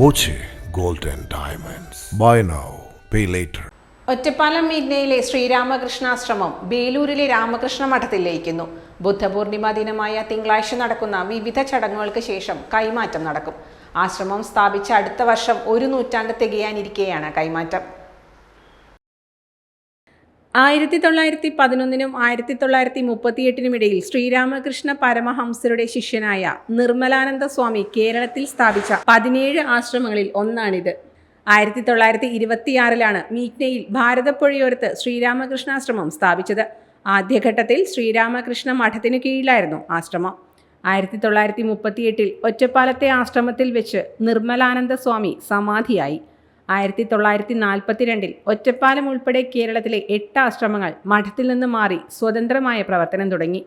Boche gold and diamonds. Buy now pay later Ottapalam മീഗ്നയിലെ ശ്രീരാമകൃഷ്ണാശ്രമം ബേലൂരിലെ രാമകൃഷ്ണ മഠത്തിൽ ലയിക്കുന്നു ബുദ്ധപൂർണിമ ദിനമായ തിങ്കളാഴ്ച നടക്കുന്ന വിവിധ ചടങ്ങുകൾക്ക് ശേഷം കൈമാറ്റം നടക്കും. ആശ്രമം സ്ഥാപിച്ച അടുത്ത വർഷം ഒരു നൂറ്റാണ്ട് തികയാനിരിക്കെയാണ് കൈമാറ്റം. ആയിരത്തി തൊള്ളായിരത്തി പതിനൊന്നിനും ആയിരത്തി തൊള്ളായിരത്തി മുപ്പത്തിയെട്ടിനും ഇടയിൽ ശ്രീരാമകൃഷ്ണ പരമഹംസരുടെ ശിഷ്യനായ നിർമ്മലാനന്ദ സ്വാമി കേരളത്തിൽ സ്ഥാപിച്ച പതിനേഴ് ആശ്രമങ്ങളിൽ ഒന്നാണിത്. ആയിരത്തി തൊള്ളായിരത്തി ഇരുപത്തിയാറിലാണ് മീറ്റ്നയിൽ ഭാരതപ്പുഴയോരത്ത് ശ്രീരാമകൃഷ്ണാശ്രമം സ്ഥാപിച്ചത്. ആദ്യഘട്ടത്തിൽ ശ്രീരാമകൃഷ്ണ മഠത്തിന് കീഴിലായിരുന്നു ആശ്രമം. ആയിരത്തി തൊള്ളായിരത്തി മുപ്പത്തിയെട്ടിൽ ഒറ്റപ്പാലത്തെ ആശ്രമത്തിൽ വെച്ച് നിർമ്മലാനന്ദ സ്വാമി സമാധിയായി. ആയിരത്തി തൊള്ളായിരത്തി നാൽപ്പത്തിരണ്ടിൽ ഒറ്റപ്പാലം ഉൾപ്പെടെ കേരളത്തിലെ എട്ട് ആശ്രമങ്ങൾ മഠത്തിൽ നിന്ന് മാറി സ്വതന്ത്രമായ പ്രവർത്തനം തുടങ്ങി.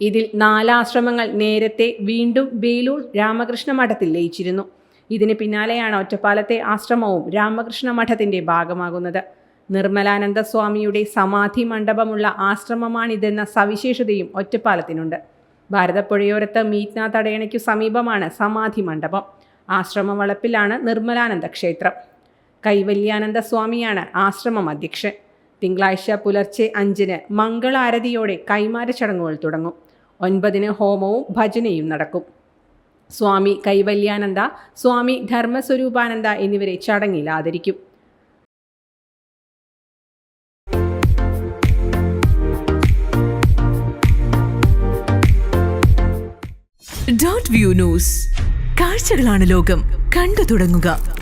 ഇതിൽ നാലാശ്രമങ്ങൾ നേരത്തെ വീണ്ടും ബേലൂർ രാമകൃഷ്ണ മഠത്തിൽ ലയിച്ചിരുന്നു. ഇതിന് പിന്നാലെയാണ് ഒറ്റപ്പാലത്തെ ആശ്രമവും രാമകൃഷ്ണ മഠത്തിന്റെ ഭാഗമാകുന്നത്. നിർമ്മലാനന്ദ സ്വാമിയുടെ സമാധി മണ്ഡപമുള്ള ആശ്രമമാണിതെന്ന സവിശേഷതയും ഒറ്റപ്പാലത്തിനുണ്ട്. ഭാരതപ്പുഴയോരത്ത് മീറ്റ്ന തടയണയ്ക്കു സമീപമാണ് സമാധി മണ്ഡപം. ആശ്രമവളപ്പിലാണ് നിർമ്മലാനന്ദ ക്ഷേത്രം. കൈവല്യാനന്ദ സ്വാമിയാണ് ആശ്രമം അധ്യക്ഷൻ. തിങ്കളാഴ്ച പുലർച്ചെ അഞ്ചിന് മംഗളാരതിയോടെ കൈമാര ചടങ്ങുകൾ തുടങ്ങും. ഒൻപതിന് ഹോമവും ഭജനയും നടക്കും. സ്വാമി കൈവല്യാനന്ദ സ്വാമി ധർമ്മസ്വരൂപാനന്ദ എന്നിവരെ ചടങ്ങിൽ ആദരിക്കും. ഡോട്ട് വ്യൂ ന്യൂസ് കാഴ്ചകളാണ് ലോകം. കണ്ടു തുടങ്ങുക.